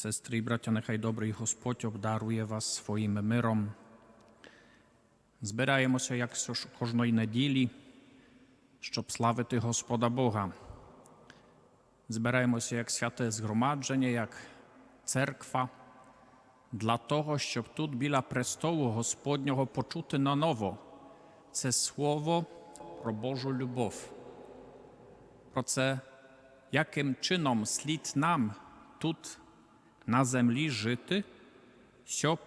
Сестри і браття, нехай добрий Господь обдарує вас своїм миром. Збираємося, як кожної неділі, щоб славити Господа Бога. Збираємося як святе згромадження, як церква, для того, щоб тут біля престолу Господнього почути наново це слово про Божу любов. Про це, яким чином слід нам тут на землі жити, щоб,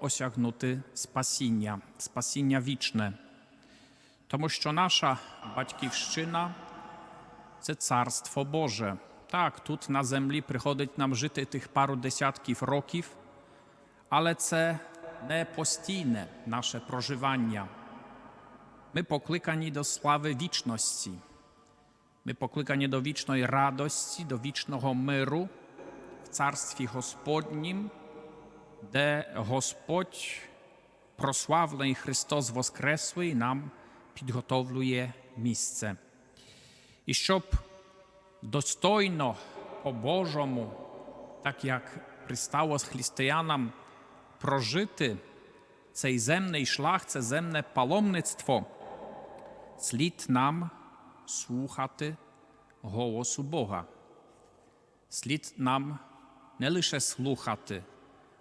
осягнути спасіння, спасіння вічне. Тому що наша батьківщина це царство Боже. Так, тут на землі приходить нам жити тих пару десятків років, але це не постійне наше проживання. Ми покликані до слави вічності. Ми покликані до вічної радості, до вічного миру царстві Господнім, де Господь, прославлений Христос Воскреслий, нам підготовлює місце. І щоб достойно по-божому, так як пристало з християнам, прожити цей земний шлях, це земне паломництво, слід нам слухати голосу Бога. Слід нам не лише слухати,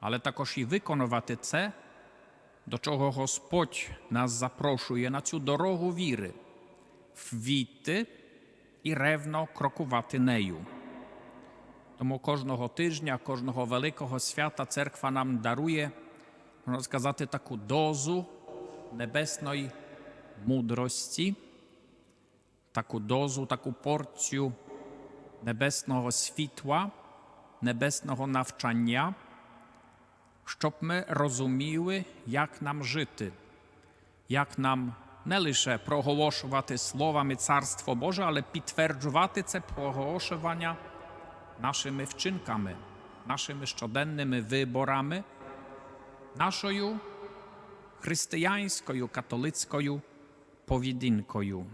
але також і виконувати це, до чого Господь нас запрошує на цю дорогу віри, ввійти і ревно крокувати нею. Тому кожного тижня, кожного великого свята церква нам дарує, можна сказати, таку дозу небесної мудрості, таку дозу, таку порцію небесного світла, небесного навчання, щоб ми розуміли, як нам жити, як нам не лише проголошувати словами Царство Боже, але підтверджувати це проголошування нашими вчинками, нашими щоденними виборами, нашою християнською католицькою поведінкою.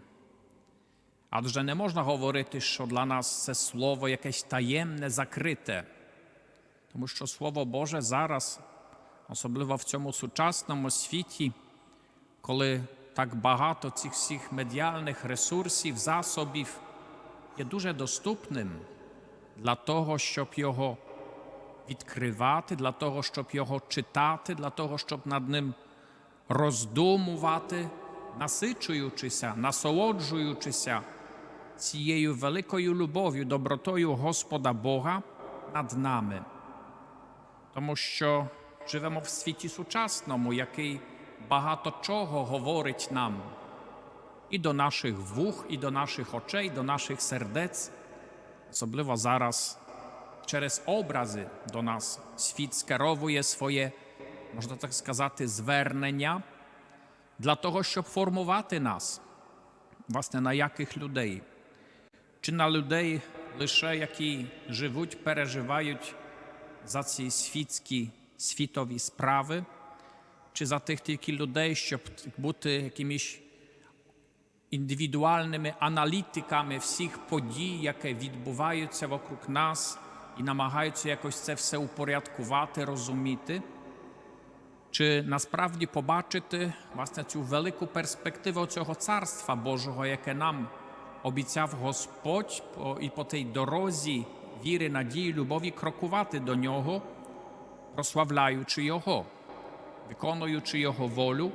Адже не можна говорити, що для нас це слово якесь таємне, закрите, тому що Слово Боже зараз, особливо в цьому сучасному світі, коли так багато цих всіх медіальних ресурсів, засобів є дуже доступним для того, щоб його відкривати, для того, щоб його читати, для того, щоб над ним роздумувати, насичуючися, насолоджуючися цією великою любов'ю, добротою Господа Бога над нами. Тому що живемо в світі сучасному, який багато чого говорить нам і до наших вух, і до наших очей, до наших сердець, особливо зараз через образи до нас світ скеровує своє, можна так сказати, звернення для того, щоб формувати нас, власне, на яких людей, чи на людей лише які живуть, переживають за ці світські світові справи, чи за тих тільки людей, щоб бути якимись індивідуальними аналітиками всіх подій, які відбуваються вокруг нас, і намагаються якось це все упорядкувати, розуміти, чи насправді побачити власне цю велику перспективу цього царства Божого, яке нам обіцяв Господь по- і по тій дорозі віри, надії, любові крокувати до нього, прославляючи Його, виконуючи Його волю,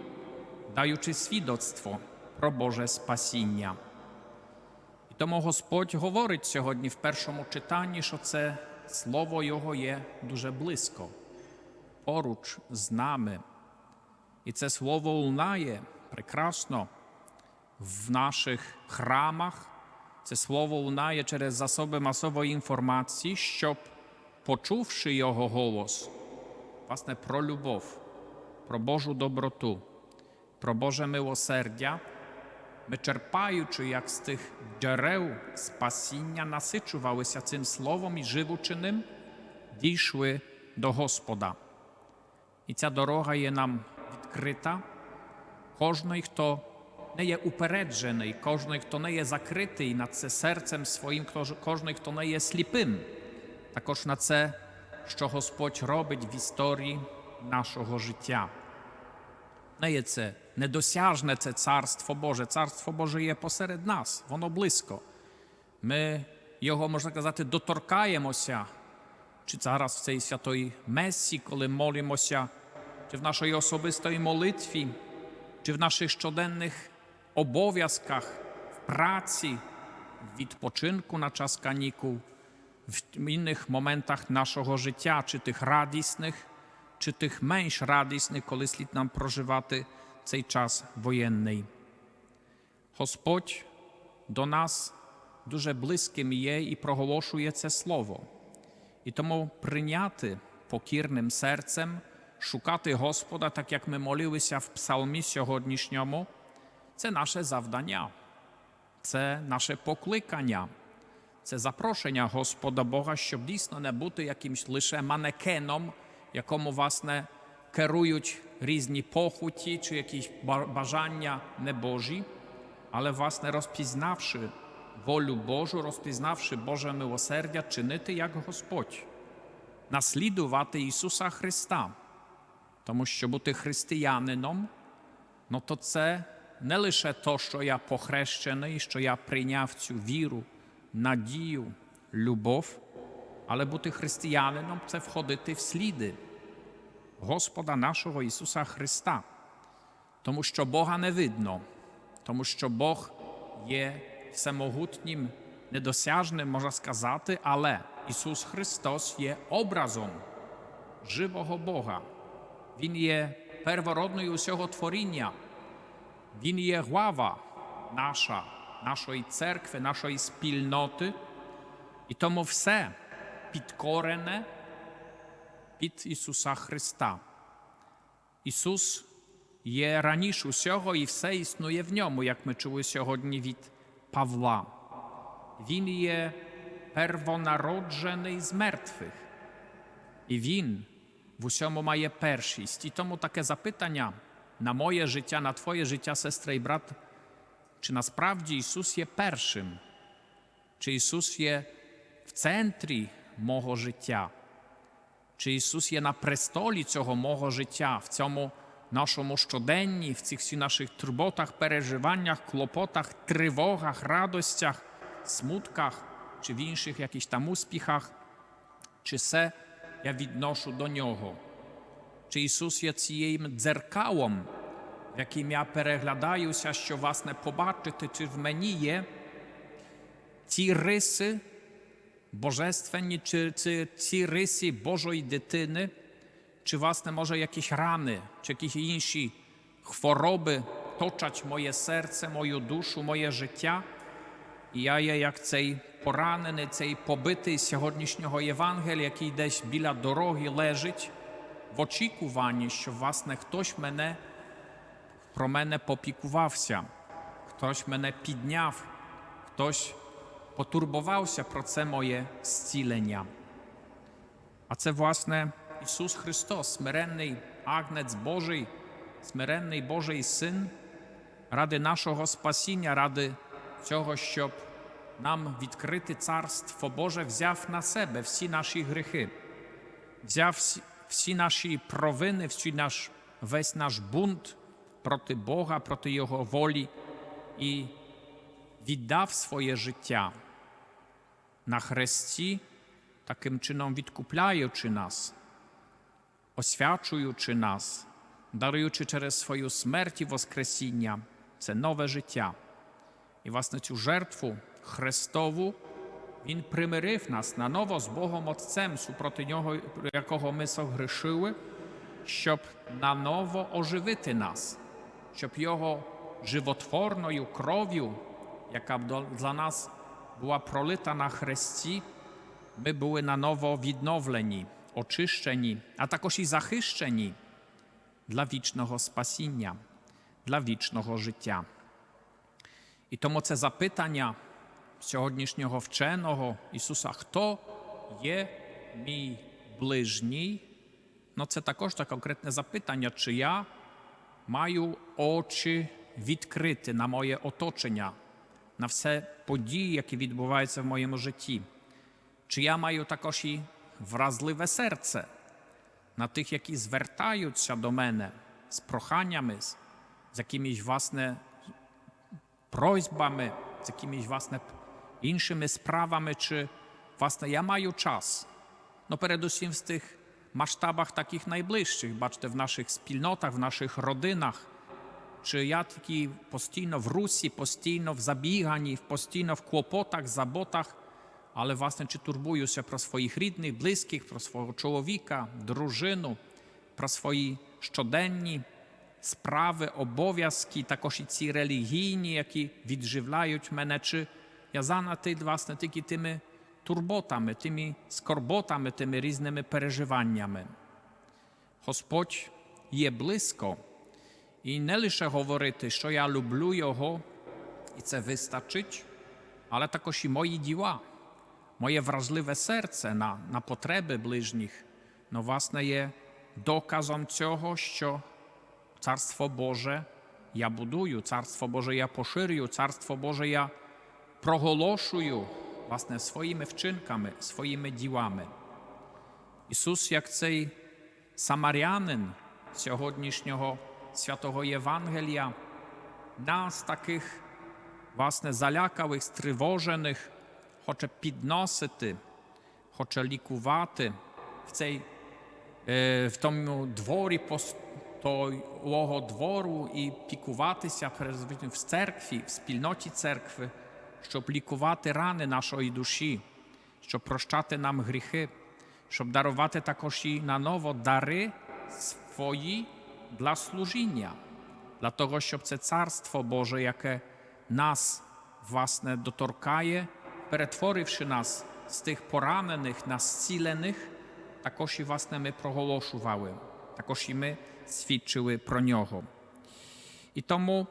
даючи свідоцтво про Боже спасіння. І тому Господь говорить сьогодні в першому читанні, що це слово Його є дуже близько, поруч з нами. І це слово лунає прекрасно в наших храмах. Це слово лунає через засоби масової інформації, щоб, почувши його голос, власне, про любов, про Божу доброту, про Боже милосердя, ми черпаючи, як з тих джерел спасіння, насичувалися цим словом і живучи ним, дійшли до Господа. І ця дорога є нам відкрита. Кожний, хто не є упереджений, кожний, хто не є закритий на це серцем своїм, кож- кожний, хто не є сліпим, також на це що Господь робить в історії нашого життя. Не є це недосяжне це царство Боже. Царство Боже є посеред нас, воно близько. Ми його, можна казати, доторкаємося, чи зараз в цій святої Месі, коли молимося, чи в нашій особистій молитві, чи в наших щоденних обов'язках, в праці, в відпочинку на час канікул, в інних моментах нашого життя, чи тих радісних, чи тих менш радісних, коли слід нам проживати цей час воєнний. Господь до нас дуже близьким є і проголошує це слово. І тому прийняти покірним серцем, шукати Господа, так як ми молилися в псалмі сьогоднішньому, це наше завдання, це наше покликання, це запрошення Господа Бога, щоб дійсно не бути якимсь лише манекеном, якому власне керують різні похоті чи якісь бажання небожі, але власне розпізнавши волю Божу, розпізнавши Боже милосердя, чинити як Господь, наслідувати Ісуса Христа. Тому що бути християнином, ну то це не лише то, що я похрещений, що я прийняв цю віру, надію, любов, але бути християнином це входити в сліди Господа нашого Ісуса Христа. Тому що Бога не видно, тому що Бог є всемогутнім, недосяжним, можна сказати, але Ісус Христос є образом живого Бога. Він є первородною усього творіння. Він є глава наша, нашої церкви, нашої спільноти. І тому все підкорене під Ісуса Христа. Ісус є раніше усього і все існує в ньому, як ми чули сьогодні від Павла. Він є первонароджений з мертвих. І Він в усьому має першість. І тому таке запитання на моє життя, на Твоє життя, сестра і брат, чи насправді Ісус є першим? Чи Ісус є в центрі мого життя? Чи Ісус є на престолі цього мого життя, в цьому нашому щоденні, в цих всіх наших турботах, переживаннях, клопотах, тривогах, радостях, смутках чи в інших якісь там успіхах? Чи все я відношу до Нього? Чи Ісус є цією дзеркалом, яким я переглядаюся, що власне побачити, чи в мені є ті риси божественні, чи, чи ці риси Божої дитини, чи власне може якісь рани, чи якісь інші хвороби точать моє серце, мою душу, моє життя. І я є як цей поранений, цей побитий сьогоднішнього Євангелія, який десь біля дороги лежить в очікуванні, що власне хтось мене про мене попікувався, хтось мене підняв, хтось потурбувався про це моє зцілення. А це, власне, Ісус Христос, смиренний агнець Божий, смиренний Божий Син, ради нашого спасіння, ради цього, щоб нам відкрити Царство Боже, взяв на себе всі наші гріхи, взяв всі, наші провини, всі наш, весь наш бунт проти Бога, проти Його волі і віддав своє життя на хресті, таким чином відкупляючи нас, освячуючи нас, даруючи через свою смерть і Воскресіння це нове життя. І, власне, цю жертву Христову Він примирив нас на ново з Богом Отцем, супроти нього, якого ми согрішили, щоб наново оживити нас, щоб Його животворною кров'ю, яка для нас була пролита на хресті, ми були наново відновлені, очищені, а також і захищені для вічного спасіння, для вічного життя. І тому це запитання сьогоднішнього вченого Ісуса, хто є мій ближній? Ну, це також таке конкретне запитання, чи я маю очі відкрити на моє оточення, на все події, які відбуваються в моєму житті. Чи я маю також і вразливе серце, на тих, які звертаються до мене з проханнями, з якимись власне просьбами, з якимись власне іншими справами, чи власне я маю час. No передусім в тих масштабах таких найближчих, бачите, в наших спільнотах, в наших родинах. Чи я такий постійно в русі, постійно в забіганні, постійно в клопотах, заботах, але власне чи турбуюся про своїх рідних, близьких, про свого чоловіка, дружину, про свої щоденні справи, обов'язки, також і ці релігійні, які відживляють мене, чи занятий власне тільки тими турботами, тими скорботами, тими різними переживаннями. Господь є близько. І не лише говорити, що я люблю Його, і це вистачить, але також і мої діла, моє вразливе серце на, на потреби ближніх, ну, власне, є доказом цього, що Царство Боже я будую, Царство Боже я поширюю, Царство Боже я проголошую власне своїми вчинками, своїми ділами. Ісус, як цей самарянин сьогоднішнього святого Євангелія, нас таких власне залякавих, стривожених, хоче підносити, хоче лікувати в цей е, в тому дворі того двору і пікуватися в церкві, в спільноті церкви, щоб лікувати рани нашої душі, щоб прощати нам гріхи, щоб дарувати також і на ново дари свої для служіння, для того, щоб це царство Боже, яке нас власне доторкає, перетворивши нас з тих поранених на зцілених, також і власне ми проголошували, також і ми свідчили про нього. І тому,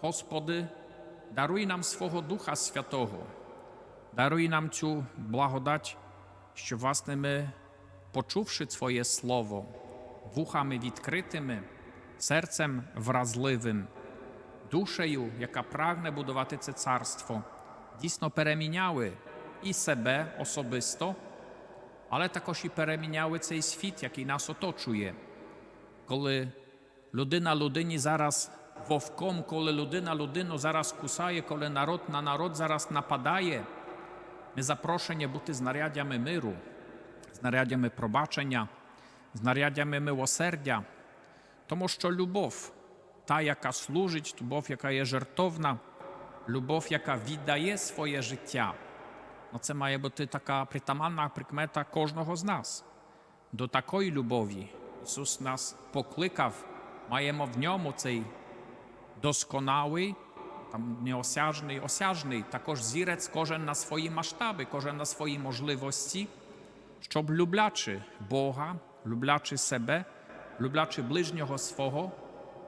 Господи, даруй нам свого Духа Святого, даруй нам цю благодать, що, власне, ми, почувши Твоє Слово, вухами відкритими, серцем вразливим, душею, яка прагне будувати це царство, дійсно переміняли і себе особисто, але також і переміняли цей світ, який нас оточує. Коли людина людині зараз вовком, коли людина людину зараз кусає, коли народ на народ зараз нападає, ми запрошені бути знаряддями миру, знаряддями пробачення, знаряддями милосердя, тому що любов, та, яка служить, любов, яка є жертовна, любов, яка віддає своє життя, ну це має бути така притаманна прикмета кожного з нас. До такої любові Ісус нас покликав, маємо в ньому цей досконалий, там неосяжний, осяжний, також зірець кожен на свої масштаби, кожен на свої можливості, щоб люблячи Бога, люблячи себе, люблячи ближнього свого,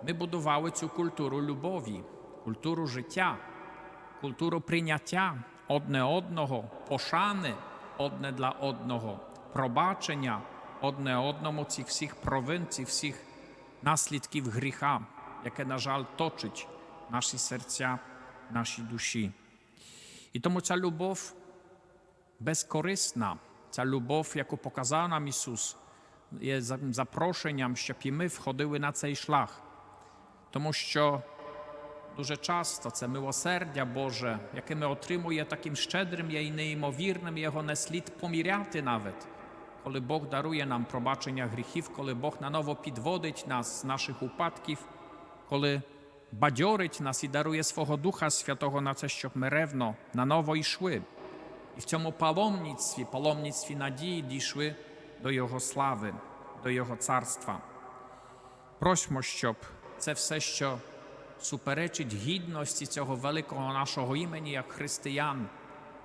ми будували цю культуру любові, культуру життя, культуру прийняття одне одного, пошани одне для одного, пробачення одне одному цих всіх провин, цих всіх наслідків гріха, жаль, точить наші серця, наші душі. І тому ця любов безкорисна, ця любов, яку показав нам Ісус, є за- запрошенням, щоб і ми входили на цей шлях. Тому що дуже часто це милосердя Боже, яке ми отримує таким щедрим і неймовірним, його не слід поміряти навіть. Коли Бог дарує нам пробачення гріхів, коли Бог наново підводить нас з наших упадків, коли бадьорить нас і дарує свого Духа Святого на це, щоб ми ревно наново йшли. І в цьому паломництві, паломництві надії дійшли до Його слави, до Його царства. Просьмо, щоб це все, що суперечить гідності цього великого нашого імені як християн,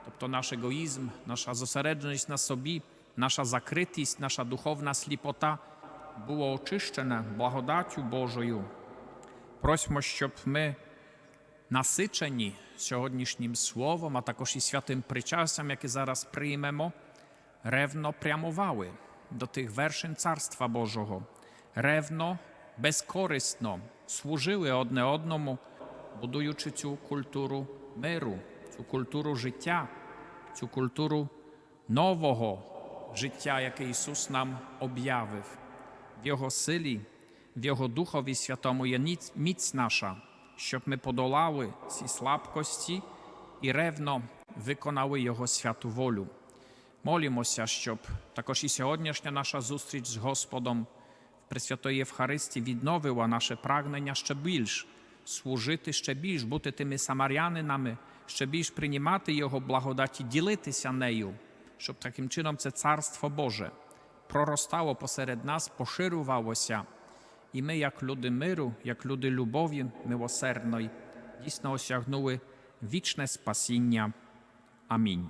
тобто наш егоїзм, наша зосередженість на собі, наша закритість, наша духовна сліпота було очищене благодаттю Божою. Просьмо, щоб ми насичені сьогоднішнім словом, а також і святим причастям, яке зараз приймемо, ревно прямували до тих вершин Царства Божого, ревно, безкорисно служили одне одному, будуючи цю культуру миру, цю культуру життя, цю культуру нового життя, яке Ісус нам об'явив. В Його силі, в Його Духові Святому є міць наша, щоб ми подолали ці слабкості і ревно виконали Його святу волю. Молімося, щоб також і сьогоднішня наша зустріч з Господом в Пресвятої Євхаристії відновила наше прагнення ще більш служити ще більш, бути тими самарянинами, ще більш приймати Його благодаті, ділитися нею, щоб таким чином це Царство Боже проростало посеред нас, поширювалося, і ми, як люди миру, як люди любові милосердної, дійсно осягнули вічне спасіння. Амінь.